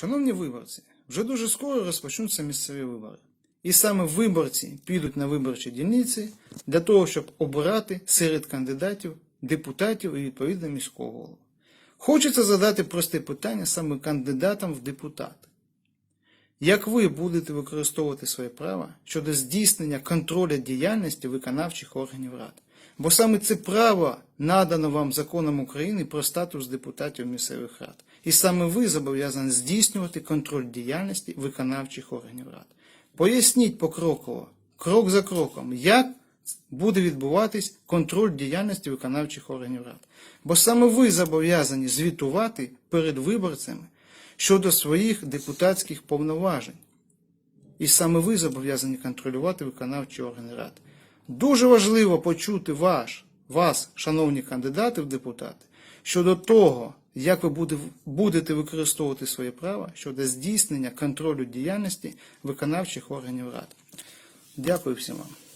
Шановні виборці, вже дуже скоро розпочнуться місцеві вибори. І саме виборці підуть на виборчі дільниці для того, щоб обирати серед кандидатів депутатів і відповідно міського голову. Хочеться задати просте питання саме кандидатам в депутати. Як ви будете використовувати своє право щодо здійснення контролю діяльності виконавчих органів рад? Бо саме це право надано вам законом України про статус депутатів місцевих рад. І саме ви зобов'язані здійснювати контроль діяльності виконавчих органів рад. Поясніть покроково, крок за кроком, як буде відбуватись контроль діяльності виконавчих органів рад. Бо саме ви зобов'язані звітувати перед виборцями щодо своїх депутатських повноважень. І саме ви зобов'язані контролювати виконавчі органи рад. Дуже важливо почути ваш, вас, шановні кандидати в депутати, щодо того, як ви будете використовувати своє право щодо здійснення контролю діяльності виконавчих органів рад. Дякую всім вам.